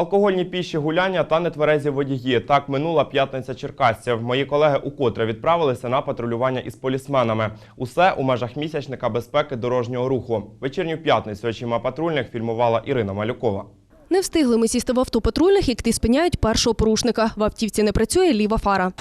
Алкогольні піші гуляння та нетверезі водії. Так минула п'ятниця черкасців. Мої колеги укотре відправилися на патрулювання із полісменами. Усе у межах місячника безпеки дорожнього руху. Вечірню п'ятницю очима патрульних фільмувала Ірина Малюкова. Не встигли ми сісти в авто патрульних, як ті спиняють першого порушника. В автівці не працює ліва фара.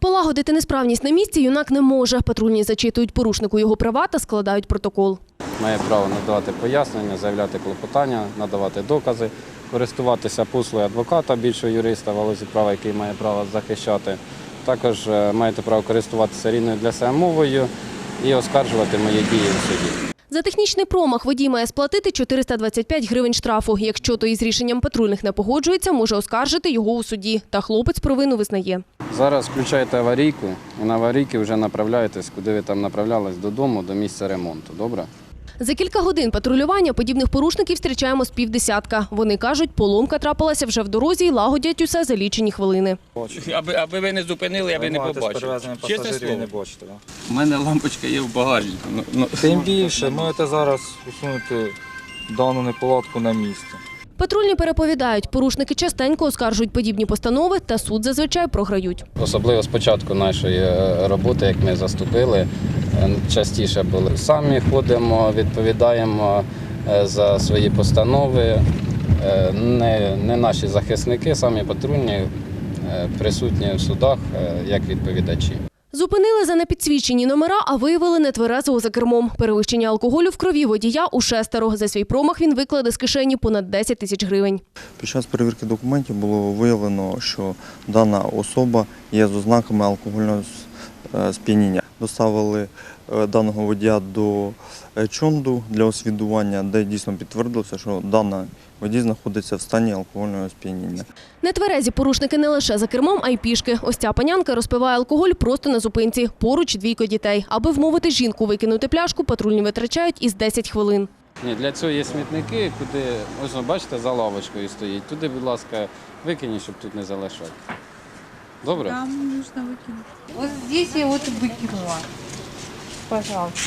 Полагодити несправність на місці юнак не може. Патрульні зачитують порушнику його права та складають протокол. має право надавати пояснення, заявляти клопотання, надавати докази, користуватися послугою адвоката, більшого юриста, волозі права, який має право захищати. Також е, маєте право користуватися рідною для себе мовою і оскаржувати мої дії у суді. За технічний промах водій має сплатити 425 гривень штрафу. Якщо той із рішенням патрульних не погоджується, може оскаржити його у суді. Та хлопець провину визнає. Зараз включаєте аварійку і на аварійки вже направляєтесь, куди ви там направлялись додому, до місця ремонту. Добре? За кілька годин патрулювання подібних порушників зустрічаємо з півдесятка. Вони кажуть, поломка трапилася вже в дорозі і лагодять усе за лічені хвилини. Аби, аби ви не зупинили, я би не побачив. Чесне слово. не бачите. У мене лампочка є в багажнику. Ну. Тим більше можете зараз усунути дану неполадку на місці. Патрульні переповідають, порушники частенько оскаржують подібні постанови, та суд зазвичай програють. Особливо з початку нашої е, роботи, як ми заступили, частіше були самі ходимо, відповідаємо е, за свої постанови. Е, Не, не наші захисники, самі патрульні е, присутні в судах е, як відповідачі. Зупинили за непідсвічені номера, а виявили нетверезого за кермом. Перевищення алкоголю в крові водія у шестеро. За свій промах він викладе з кишені понад 10 тисяч гривень. Під час перевірки документів було виявлено, що дана особа є з ознаками алкогольного е, сп'яніння. Доставили е, даного водія до е, Чонду для освідування, де дійсно підтвердилося, що дана водій знаходиться в стані алкогольного сп'яніння. Нетверезі порушники не лише за кермом, а й пішки. Ось ця панянка розпиває алкоголь просто на зупинці. Поруч двійко дітей. Аби вмовити жінку викинути пляшку, патрульні витрачають із 10 хвилин. Ні, для цього є смітники, куди, ось ви бачите, за лавочкою стоїть. Туди, будь ласка, викиніть, щоб тут не залишати. Добре? Там нужно выкинуть. Вот здесь я вот и выкинула. Пожалуйста.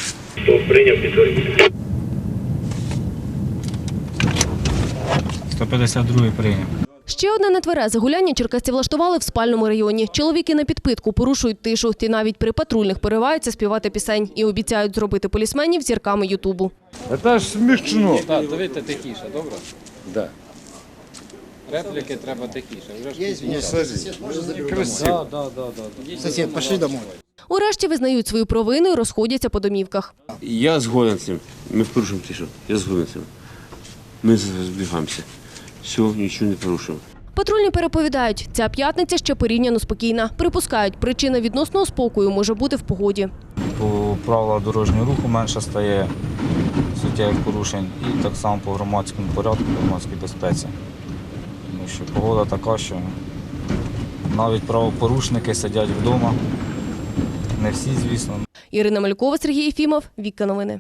152 прийняв. Ще одне нетверезе гуляння черкасці влаштували в спальному районі. Чоловіки на підпитку порушують тишу. Ті навіть при патрульних пориваються співати пісень і обіцяють зробити полісменів зірками Ютубу. Это ж смешно. Так, давайте тихіше, добре? Да. Репліки треба тихіше. Вже ж. Сосед, пошли домой. Урешті визнають свою провину і розходяться по домівках. Я згоден з цим. Ми порушуємо тишу. Я згоден з цим. Ми збігаємося. Все, нічого не порушуємо. Патрульні переповідають, ця п'ятниця ще порівняно спокійна. Припускають, причина відносного спокою може бути в погоді. По правилах дорожнього руху менше стає суттєвих порушень і так само по громадському порядку, громадській безпеці. Тому що погода така, що навіть правопорушники сидять вдома. Не всі, звісно, Ірина Малькова, Сергій Єфімов, Вікка Новини.